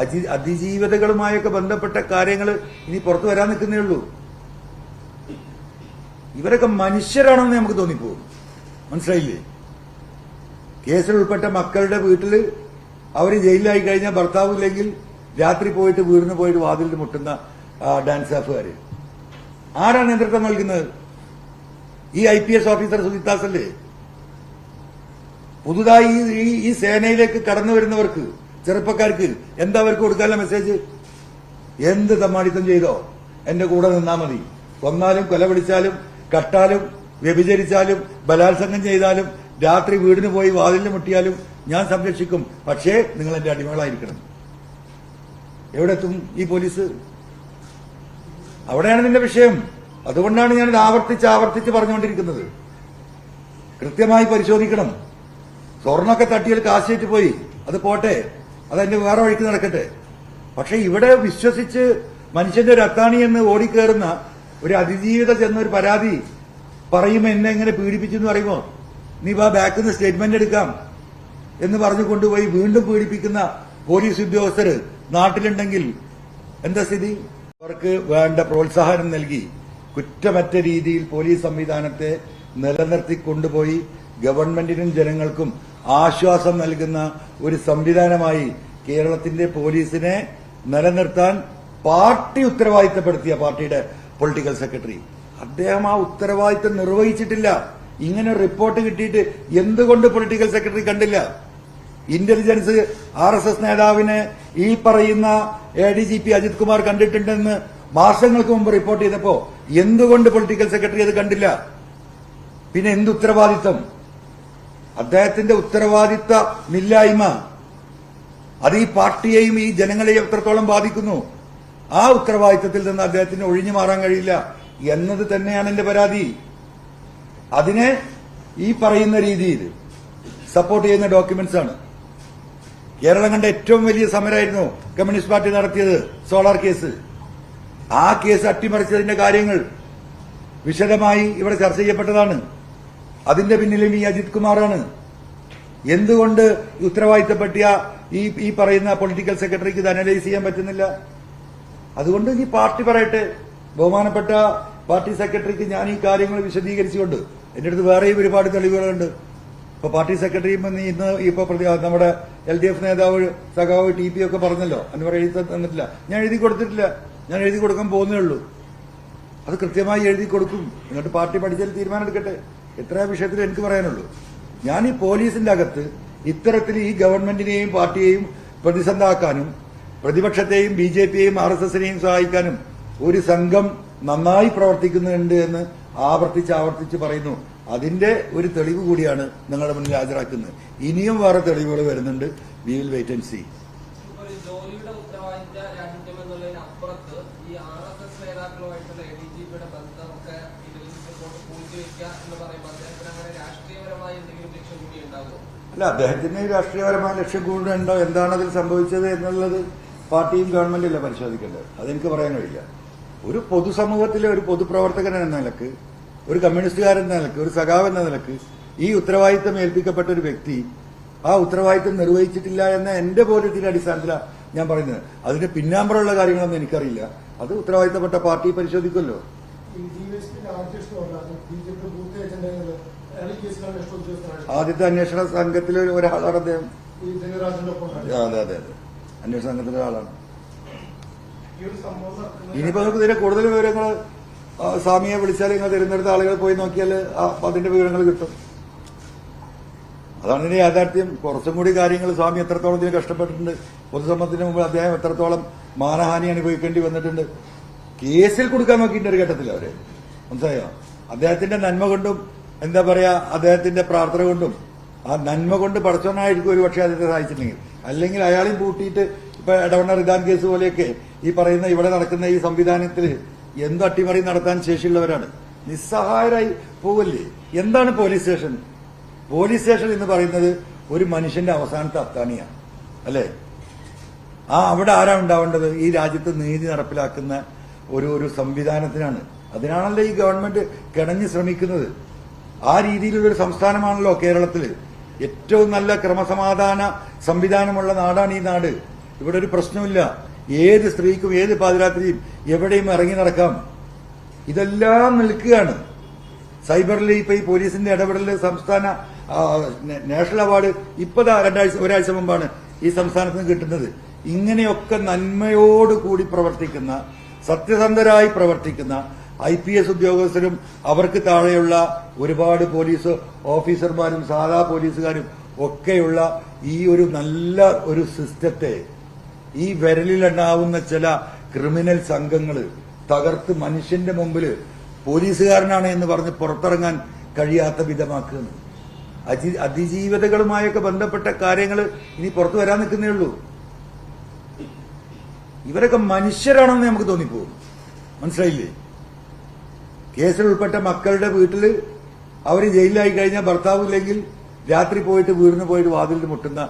അതി അതിജീവിതകളുമായൊക്കെ ബന്ധപ്പെട്ട കാര്യങ്ങൾ ഇനി പുറത്തു വരാൻ നിൽക്കുന്നേ ഉള്ളൂ. ഇവരൊക്കെ മനുഷ്യരാണെന്ന് നമുക്ക് തോന്നിപ്പോകും. മനസ്സിലായില്ലേ? കേസിൽ ഉൾപ്പെട്ട മക്കളുടെ വീട്ടിൽ അവർ ജയിലിലായി കഴിഞ്ഞാൽ ഭർത്താവ് ഇല്ലെങ്കിൽ രാത്രി പോയിട്ട് വീടിന് പോയിട്ട് വാതിലിൽ മുട്ടുന്ന ഡാൻസ് സ്റ്റാഫുകാർ ആരാണ് നേതൃത്വം നൽകുന്നത്? ഈ I P S officer Sujith Das അല്ലേ പുതുതായി ഈ സേനയിലേക്ക് കടന്നു വരുന്നവർക്ക് ചെറുപ്പക്കാർക്ക് എന്താ അവർക്ക് കൊടുക്കാനുള്ള മെസ്സേജ് എന്ത് തമ്മാടിത്തം ചെയ്തോ? എന്റെ കൂടെ നിന്നാ മതി. കൊന്നാലും കൊലപിടിച്ചാലും കട്ടാലും വ്യഭിചരിച്ചാലും ബലാത്സംഗം ചെയ്താലും രാത്രി വീടിന് പോയി വാതിലിന് മുട്ടിയാലും ഞാൻ സംരക്ഷിക്കും. പക്ഷേ നിങ്ങൾ എന്റെ അടിമകളായിരിക്കണം. എവിടെ എത്തും ഈ പോലീസ്? അവിടെയാണ് നിന്റെ വിഷയം. അതുകൊണ്ടാണ് ഞാൻ ആവർത്തിച്ച് ആവർത്തിച്ച് പറഞ്ഞുകൊണ്ടിരിക്കുന്നത്. കൃത്യമായി പരിശോധിക്കണം. സ്വർണൊക്കെ തട്ടിയാൽ കാശേറ്റ് പോയി. അത് പോട്ടെ. അതെന്റെ വേറെ വഴിക്ക് നടക്കട്ടെ. പക്ഷെ ഇവിടെ വിശ്വസിച്ച് മനുഷ്യന്റെ ഒരു അത്താണി എന്ന് ഓടിക്കേറുന്ന ഒരു അതിജീവിത ചെന്നൊരു പരാതി പറയുമ്പോ എന്നെ എങ്ങനെ പീഡിപ്പിച്ചു എന്ന് പറയുമോ? നീ വാ ബാക്കിൽ നിന്ന് സ്റ്റേറ്റ്മെന്റ് എടുക്കാം എന്ന് പറഞ്ഞു കൊണ്ടുപോയി വീണ്ടും പീഡിപ്പിക്കുന്ന പോലീസ് ഉദ്യോഗസ്ഥർ നാട്ടിലുണ്ടെങ്കിൽ എന്താ സ്ഥിതി? അവർക്ക് വേണ്ട പ്രോത്സാഹനം നൽകി കുറ്റമറ്റ രീതിയിൽ പോലീസ് സംവിധാനത്തെ നിലനിർത്തി കൊണ്ടുപോയി ഗവൺമെന്റിനും ജനങ്ങൾക്കും ആശ്വാസം നൽകുന്ന ഒരു സംവിധാനമായി കേരളത്തിന്റെ പോലീസിനെ നിലനിർത്താൻ പാർട്ടി ഉത്തരവാദിത്തപ്പെടുത്തിയ പാർട്ടിയുടെ പൊളിറ്റിക്കൽ സെക്രട്ടറി. അദ്ദേഹം ആ ഉത്തരവാദിത്തം നിർവഹിച്ചിട്ടില്ല. ഇങ്ങനെ റിപ്പോർട്ട് കിട്ടിയിട്ട് എന്തുകൊണ്ട് പൊളിറ്റിക്കൽ സെക്രട്ടറി കണ്ടില്ല? ഇന്റലിജൻസ് ആർ എസ് എസ് നേതാവിനെ ഈ പറയുന്ന A D G P Ajith Kumar കണ്ടിട്ടുണ്ടെന്ന് മാസങ്ങൾക്ക് മുമ്പ് റിപ്പോർട്ട് ചെയ്തപ്പോ എന്തുകൊണ്ട് പൊളിറ്റിക്കൽ സെക്രട്ടറി അത് കണ്ടില്ല? പിന്നെ എന്ത് ഉത്തരവാദിത്തം അദ്ദേഹത്തിന്റെ ഉത്തരവാദിത്ത മില്ലായ്മ അത് ഈ പാർട്ടിയെയും ഈ ജനങ്ങളെയും എത്രത്തോളം ബാധിക്കുന്നു? ആ ഉത്തരവാദിത്തത്തിൽ നിന്ന് അദ്ദേഹത്തിന് ഒഴിഞ്ഞു മാറാൻ കഴിയില്ല എന്നത് തന്നെയാണ് എന്റെ പരാതി. അതിനെ ഈ പറയുന്ന രീതിയിൽ സപ്പോർട്ട് ചെയ്യുന്ന ഡോക്യുമെന്റ്സ് ആണ്. കേരളം കണ്ട ഏറ്റവും വലിയ സമരമായിരുന്നു കമ്മ്യൂണിസ്റ്റ് പാർട്ടി നടത്തിയത് സോളാർ കേസ്. ആ കേസ് അട്ടിമറിച്ചതിന്റെ കാര്യങ്ങൾ വിശദമായി ഇവിടെ ചർച്ച ചെയ്യപ്പെട്ടതാണ്. അതിന്റെ പിന്നിലും ഈ അജിത് കുമാറാണ്. എന്തുകൊണ്ട് ഉത്തരവാദിത്തപ്പെട്ടിയ ഈ ഈ പറയുന്ന പൊളിറ്റിക്കൽ സെക്രട്ടറിക്ക് ഇത് അനലൈസ് ചെയ്യാൻ പറ്റുന്നില്ല? അതുകൊണ്ട് ഈ പാർട്ടി പറയട്ടെ. ബഹുമാനപ്പെട്ട പാർട്ടി സെക്രട്ടറിക്ക് ഞാൻ ഈ കാര്യങ്ങൾ വിശദീകരിച്ചുകൊണ്ട് എന്റെ അടുത്ത് വേറെയും ഒരുപാട് തെളിവുകളുണ്ട്. ഇപ്പൊ പാർട്ടി സെക്രട്ടറിയും ഇന്ന് ഇപ്പൊ നമ്മുടെ എൽ ഡി എഫ് നേതാവ് സഖാവ് ടി പി ഒക്കെ പറഞ്ഞല്ലോ. അൻവർ എഴുതി തന്നിട്ടില്ല. ഞാൻ എഴുതി കൊടുത്തിട്ടില്ല. ഞാൻ എഴുതി കൊടുക്കാൻ പോകുന്നേ ഉള്ളൂ. അത് കൃത്യമായി എഴുതി കൊടുക്കും. എന്നിട്ട് പാർട്ടി പഠിച്ചാൽ തീരുമാനം എടുക്കട്ടെ. എത്ര വിഷയത്തിൽ എനിക്ക് പറയാനുള്ളൂ. ഞാൻ ഈ പോലീസിന്റെ അകത്ത് ഇത്തരത്തിൽ ഈ ഗവൺമെന്റിനെയും പാർട്ടിയെയും പ്രതിസന്ധാക്കാനും പ്രതിപക്ഷത്തെയും ബി ജെ പിയെയും ആർ എസ് എസിനെയും സഹായിക്കാനും ഒരു സംഘം നന്നായി പ്രവർത്തിക്കുന്നുണ്ട് എന്ന് ആവർത്തിച്ച് ആവർത്തിച്ച് പറയുന്നു. അതിന്റെ ഒരു തെളിവ് കൂടിയാണ് നിങ്ങളുടെ മുന്നിൽ ഹാജരാക്കുന്നത്. ഇനിയും വേറെ തെളിവുകൾ വരുന്നുണ്ട്. We will wait and see ഒരു ജോലിയുടെ ഉത്തരവാദിത്ത രാഹിത്യം എന്നുള്ളതിനപ്പുറത്ത് ഈ ആർ എസ് എസ് നേതാക്കളുമായിട്ടുള്ള എ ഡി ജി പിയുടെ ബന്ധമൊക്കെ ഇന്റലിജൻസ് റിപ്പോർട്ട് പൂഴ്ത്തിവെക്കുക എന്ന് പറയുമ്പോൾ അദ്ദേഹത്തിന് അങ്ങനെ രാഷ്ട്രീയപരമായ എന്തെങ്കിലും ലക്ഷ്യം കൂടി ഉണ്ടാകുമോ അല്ല അദ്ദേഹത്തിന് രാഷ്ട്രീയപരമായ ലക്ഷ്യം കൂടുതലുണ്ടോ എന്താണ് അതിൽ സംഭവിച്ചത് എന്നുള്ളത് പാർട്ടിയും ഗവൺമെന്റും പരിശോധിക്കേണ്ടത്? അതെനിക്ക് പറയാൻ കഴിയില്ല ഒരു പൊതുസമൂഹത്തിലെ ഒരു പൊതുപ്രവർത്തകൻ എന്ന നിലയ്ക്ക് ഒരു കമ്മ്യൂണിസ്റ്റുകാരൻ എന്ന നിലയ്ക്ക് ഒരു സഖാവ് എന്ന നിലയ്ക്ക് ഈ ഉത്തരവാദിത്തം ഏൽപ്പിക്കപ്പെട്ട ഒരു വ്യക്തി ആ ഉത്തരവാദിത്തം നിർവഹിച്ചിട്ടില്ല എന്ന എന്റെ ബോധ്യത്തിന്റെ അടിസ്ഥാനത്തിലാണ് ഞാൻ പറയുന്നത്. അതിന്റെ പിന്നാമ്പറമുള്ള കാര്യങ്ങളൊന്നും എനിക്കറിയില്ല. അത് ഉത്തരവാദിത്തപ്പെട്ട പാർട്ടി പരിശോധിക്കുമല്ലോ ഈ ഡിവൈഎസ്പിന്റെ ആർട്ടിസ്റ്റ് പറഞ്ഞാൽ B J P booth agent എന്നുള്ളത് അയാൾ ഈ കേസിലാണ് ഇഷ്ടം ഉദ്യോഗസ്ഥനാണ് ആദ്യത്തെ അന്വേഷണ സംഘത്തിലെ ഒരു- ഒരാളാണ് അദ്ദേഹം. അതെ അതെ അതെ. അന്വേഷണ സംഘത്തിലെ ഒരാളാണ്. ഇനിയിപ്പോ നമുക്ക് ഇതിന്റെ കൂടുതൽ വിവരങ്ങൾ സ്വാമിയെ വിളിച്ചാൽ നിങ്ങൾ തിരുവനന്തപുരത്ത് ആളുകൾ പോയി നോക്കിയാൽ അതിന്റെ വിവരങ്ങൾ കിട്ടും. അതാണ് ഇതിന്റെ യാഥാർത്ഥ്യം. കുറച്ചും കൂടി കാര്യങ്ങൾ സ്വാമി എത്രത്തോളം ഇതിന് കഷ്ടപ്പെട്ടിട്ടുണ്ട്. പൊതുസമ്മതത്തിന് മുമ്പ് അദ്ദേഹം എത്രത്തോളം മാനഹാനി അനുഭവിക്കേണ്ടി വന്നിട്ടുണ്ട്. കേസിൽ കൊടുക്കാൻ നോക്കിയിട്ടുണ്ട് ഒരു ഘട്ടത്തിൽ അവർ. മനസ്സിലായോ? അദ്ദേഹത്തിന്റെ നന്മ കൊണ്ടും എന്താ പറയാ അദ്ദേഹത്തിന്റെ പ്രാർത്ഥന കൊണ്ടും ആ നന്മ കൊണ്ട് പടച്ചവനായിരിക്കും ഒരു പക്ഷേ അദ്ദേഹത്തെ സഹായിച്ചിട്ടുണ്ടെങ്കിൽ. അല്ലെങ്കിൽ അയാളെയും കൂട്ടിയിട്ട് ഇപ്പൊ ഇടവണ്ണ റിദാൻ കേസ് പോലെയൊക്കെ ഈ പറയുന്ന ഇവിടെ നടക്കുന്ന ഈ സംവിധാനത്തിൽ എന്ത് അട്ടിമറി നടത്താൻ ശേഷിയുള്ളവരാണ്. നിസ്സഹായരായി പോവല്ലേ? എന്താണ് പോലീസ് സ്റ്റേഷൻ? പോലീസ് സ്റ്റേഷൻ എന്ന് പറയുന്നത് ഒരു മനുഷ്യന്റെ അവസാനത്തെ അത്താണിയാണ്. അല്ലേ? ആ അവിടെ ആരാ ഉണ്ടാവേണ്ടത്? ഈ രാജ്യത്ത് നീതി നടപ്പിലാക്കുന്ന ഒരു ഒരു സംവിധാനത്തിനാണ്. അതിനാണല്ലോ ഈ ഗവൺമെന്റ് കിണഞ്ഞ് ശ്രമിക്കുന്നത്. ആ രീതിയിലുള്ളൊരു സംസ്ഥാനമാണല്ലോ കേരളത്തിൽ ഏറ്റവും നല്ല ക്രമസമാധാന സംവിധാനമുള്ള നാടാണ് ഈ നാട്. ഇവിടെ ഒരു പ്രശ്നമില്ല. ഏത് സ്ത്രീക്കും ഏത് പാതിരാത്രിയും എവിടെയും ഇറങ്ങി നടക്കാം. ഇതെല്ലാം നിൽക്കുകയാണ്. സൈബറിൽ ഇപ്പൊ ഈ പോലീസിന്റെ ഇടപെടൽ സംസ്ഥാന നാഷണൽ അവാർഡ് ഇപ്പതാ രണ്ടാഴ്ച ഒരാഴ്ച മുമ്പാണ് ഈ സംസ്ഥാനത്ത് നിന്ന് കിട്ടുന്നത്. ഇങ്ങനെയൊക്കെ നന്മയോടുകൂടി പ്രവർത്തിക്കുന്ന സത്യസന്ധരായി പ്രവർത്തിക്കുന്ന ഐ പി എസ് ഉദ്യോഗസ്ഥരും അവർക്ക് താഴെയുള്ള ഒരുപാട് പോലീസ് ഓഫീസർമാരും സാധാ പോലീസുകാരും ഒക്കെയുള്ള ഈ ഒരു നല്ല ഒരു സിസ്റ്റത്തെ ഈ വിരലിലെണ്ണാവുന്ന ചില ക്രിമിനൽ സംഘങ്ങൾ തകർത്ത് മനുഷ്യന്റെ മുമ്പിൽ പോലീസുകാരനാണ് എന്ന് പറഞ്ഞ് പുറത്തിറങ്ങാൻ കഴിയാത്ത വിധമാക്കുന്നു അതി അതിജീവിതകളുമായൊക്കെ ബന്ധപ്പെട്ട കാര്യങ്ങൾ ഇനി പുറത്തു വരാൻ നിൽക്കുന്നേ ഉള്ളൂ. ഇവരൊക്കെ മനുഷ്യരാണെന്ന് നമുക്ക് തോന്നിപ്പോകും. മനസ്സിലായില്ലേ? കേസിൽ ഉൾപ്പെട്ട മക്കളുടെ വീട്ടിൽ അവർ ജയിലിലായി കഴിഞ്ഞാൽ ഭർത്താവ് ഇല്ലെങ്കിൽ രാത്രി പോയിട്ട് വീടിന് പോയിട്ട് വാതിലിൽ മുട്ടുന്ന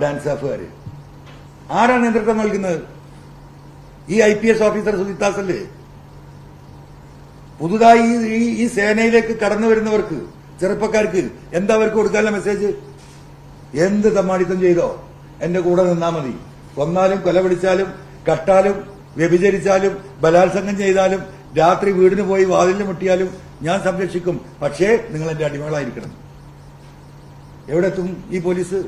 ഡാൻസ് സ്റ്റാഫുകാർ ആരാണ് നേതൃത്വം നൽകുന്നത്? ഈ I P S officer Sujith Das അല്ലേ പുതുതായി ഈ- ഈ സേനയിലേക്ക് കടന്നു വരുന്നവർക്ക് ചെറുപ്പക്കാർക്ക് എന്താ അവർക്ക് കൊടുക്കാനുള്ള മെസ്സേജ്? എന്ത് തമ്മാടിത്തം ചെയ്തോ? എന്റെ കൂടെ നിന്നാ മതി. കൊന്നാലും കൊലപിടിച്ചാലും കട്ടാലും വ്യഭിചരിച്ചാലും ബലാത്സംഗം ചെയ്താലും രാത്രി വീടിന് പോയി വാതിലിന് മുട്ടിയാലും ഞാൻ സംരക്ഷിക്കും. പക്ഷേ നിങ്ങൾ എന്റെ അടിമകളായിരിക്കണം. എവിടെ എത്തും ഈ പോലീസ്?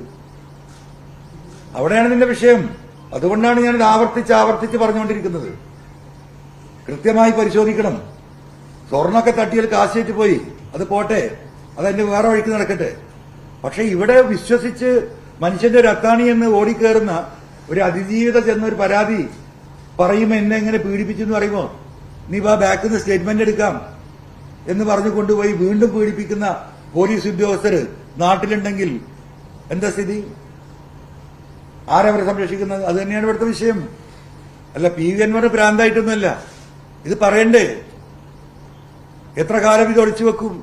അവിടെയാണ് നിന്റെ വിഷയം. അതുകൊണ്ടാണ് ഞാൻ ആവർത്തിച്ച് ആവർത്തിച്ച് പറഞ്ഞുകൊണ്ടിരിക്കുന്നത്. കൃത്യമായി പരിശോധിക്കണം. സ്വർണമൊക്കെ തട്ടിയാൽ കാശേറ്റ് പോയി. അത് പോട്ടെ. അതെന്റെ വേറെ വഴിക്ക് നടക്കട്ടെ. പക്ഷെ ഇവിടെ വിശ്വസിച്ച് മനുഷ്യന്റെ ഒരു അത്താണി എന്ന് ഓടിക്കേറുന്ന ഒരു അതിജീവിത ചെന്നൊരു പരാതി പറയുമ്പോ എന്നെ എങ്ങനെ പീഡിപ്പിച്ചു എന്ന് നീ ആ ബാക്കിൽ നിന്ന് സ്റ്റേറ്റ്മെന്റ് എടുക്കാം. എന്ന് പറഞ്ഞു കൊണ്ടുപോയി വീണ്ടും പീഡിപ്പിക്കുന്ന പോലീസ് ഉദ്യോഗസ്ഥര് നാട്ടിലുണ്ടെങ്കിൽ എന്താ സ്ഥിതി? ആരവരെ സംരക്ഷിക്കുന്നത്? അത് തന്നെയാണ് ഇവിടുത്തെ വിഷയം. അല്ല പി വി അൻവർ ഭ്രാന്തായിട്ടൊന്നുമല്ല. ഇത് പറയണ്ടേ? എത്ര കാലം ഇത് ഒളിച്ചു വെക്കും?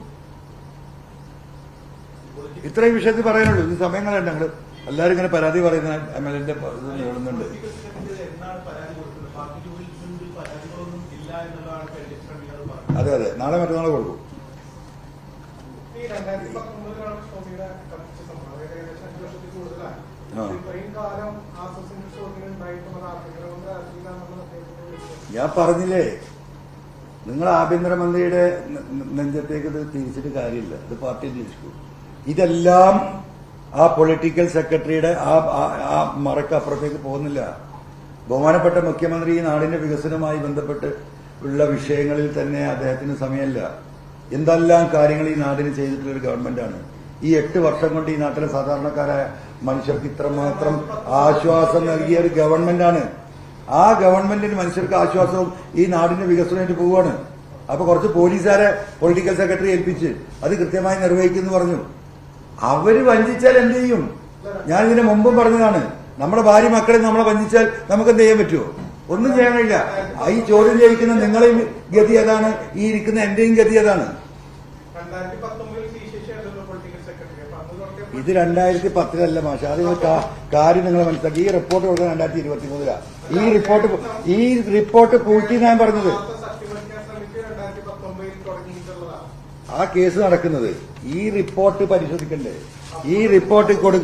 ഇത്രയും വിഷയത്തിൽ പറയാനുള്ളൂ. ഇത് സമയങ്ങളുണ്ട് ഞങ്ങൾ എല്ലാവരും ഇങ്ങനെ പരാതി പറയുന്ന എം എൽ എന്റെ നീളുന്നുണ്ട് ഉണ്ടായിട്ടുള്ളത് അതെ നാളെ മറ്റന്നാളെ കൊടുക്കും. ഞാൻ പറഞ്ഞില്ലേ? നിങ്ങൾ ആഭ്യന്തരമന്ത്രിയുടെ നെഞ്ചത്തേക്ക് ഇത് തിരിച്ചിട്ട് കാര്യമില്ല. ഇത് പാർട്ടി തിരിച്ചു. ഇതെല്ലാം ആ പൊളിറ്റിക്കൽ സെക്രട്ടറിയുടെ ആ ആ- മറക്കപ്പുറത്തേക്ക് പോകുന്നില്ല. ബഹുമാനപ്പെട്ട മുഖ്യമന്ത്രി ഈ നാടിന്റെ വികസനവുമായി ബന്ധപ്പെട്ട് ഉള്ള വിഷയങ്ങളിൽ തന്നെ അദ്ദേഹത്തിന് സമയമല്ല. എന്തെല്ലാം കാര്യങ്ങൾ ഈ നാടിന് ചെയ്തിട്ടുള്ള ഒരു ഗവൺമെന്റാണ്. ഈ എട്ട് വർഷം കൊണ്ട് ഈ നാട്ടിലെ സാധാരണക്കാരായ മനുഷ്യർക്ക് ഇത്രമാത്രം ആശ്വാസം നൽകിയ ഒരു ഗവൺമെന്റാണ്. ആ ഗവൺമെന്റിന് മനുഷ്യർക്ക് ആശ്വാസവും ഈ നാടിന്റെ വികസനമായിട്ട് പോവുകയാണ്. അപ്പൊ കുറച്ച് പോലീസുകാരെ പൊളിറ്റിക്കൽ സെക്രട്ടറി ഏൽപ്പിച്ച് അത് കൃത്യമായി നിർവഹിക്കുന്നു പറഞ്ഞു. അവർ വഞ്ചിച്ചാൽ എന്ത് ചെയ്യും? ഞാൻ ഇതിന് മുമ്പും പറഞ്ഞതാണ്. നമ്മുടെ ഭാര്യ മക്കളെ നമ്മളെ വഞ്ചിച്ചാൽ നമുക്ക് എന്ത് ചെയ്യാൻ പറ്റുമോ ഒന്നും ചെയ്യാൻ കഴിയില്ല ഈ ചോദ്യം ചെയ്യിക്കുന്ന നിങ്ങളെയും ഗതി അതാണ് ഈ ഇരിക്കുന്ന എന്റെയും ഗതി അതാണ് ഇത് രണ്ടായിരത്തി പത്തിലല്ല മാഷ. അത് കാര്യം നിങ്ങൾ മനസ്സിലാക്കി. ഈ റിപ്പോർട്ട് കൊടുക്കുന്നത് രണ്ടായിരത്തി ഇരുപത്തി മൂന്നിലാണ് ഈ റിപ്പോർട്ട് ഈ റിപ്പോർട്ട് പൂഴ്ത്തി ഞാൻ പറഞ്ഞത്. ആ കേസ് നടക്കുന്നത് ഈ റിപ്പോർട്ട് പരിശോധിക്കണ്ടേ. ഈ റിപ്പോർട്ട് കൊടു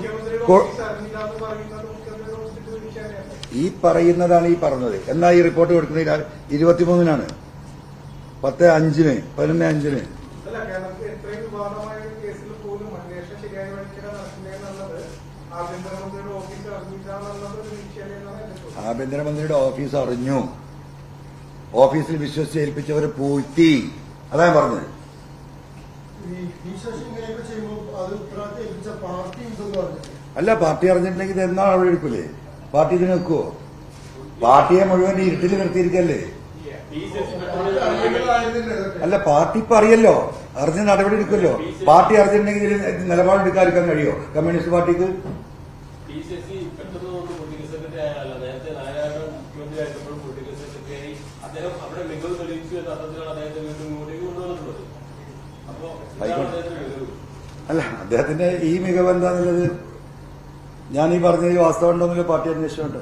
കൊ- ഓഫീസ് അറിഞ്ഞില്ലാന്ന് പറയുന്നത് മുഖ്യമന്ത്രിയുടെ ഓഫീസിൽ ഒരു വിഷയമാണ് ഈ പറയുന്നതാണ് ഈ പറഞ്ഞത്. എന്നാ ഈ റിപ്പോർട്ട് കൊടുക്കുന്നത്? ഇരുപത്തിമൂന്നിനാണ്. പത്ത് അഞ്ചിന് പതിനൊന്ന് അഞ്ചിന്. ആഭ്യന്തരമന്ത്രിയുടെ ഓഫീസ് അറിഞ്ഞു. ഓഫീസിൽ വിശ്വസിച്ച് ഏൽപ്പിച്ചവർ പൂഴ്ത്തി. അതാ ഞാൻ പറഞ്ഞത്. അല്ല പാർട്ടി അറിഞ്ഞിട്ടുണ്ടെങ്കിൽ ഇത് എന്നാ അവിടെ എടുക്കൂലേ പാർട്ടി ഇതിന് നിൽക്കുവോ? പാർട്ടിയെ മുഴുവൻ ഇരുട്ടിൽ നിർത്തിയിരിക്കല്ലേ? അല്ല പാർട്ടി ഇപ്പൊ അറിയല്ലോ. അറിഞ്ഞ നടപടി എടുക്കുമല്ലോ. പാർട്ടി അറിഞ്ഞിട്ടുണ്ടെങ്കിൽ ഇതിൽ നിലപാടെടുക്കാതിരിക്കാൻ കഴിയോ? കമ്മ്യൂണിസ്റ്റ് പാർട്ടിക്ക്? അല്ല അദ്ദേഹത്തിന്റെ ഈ മികവ് എന്താന്നുള്ളത് ഞാൻ ഈ പറഞ്ഞ വാസ്തവം ഉണ്ടോന്നുള്ള പാർട്ടി അന്വേഷണമുണ്ട്.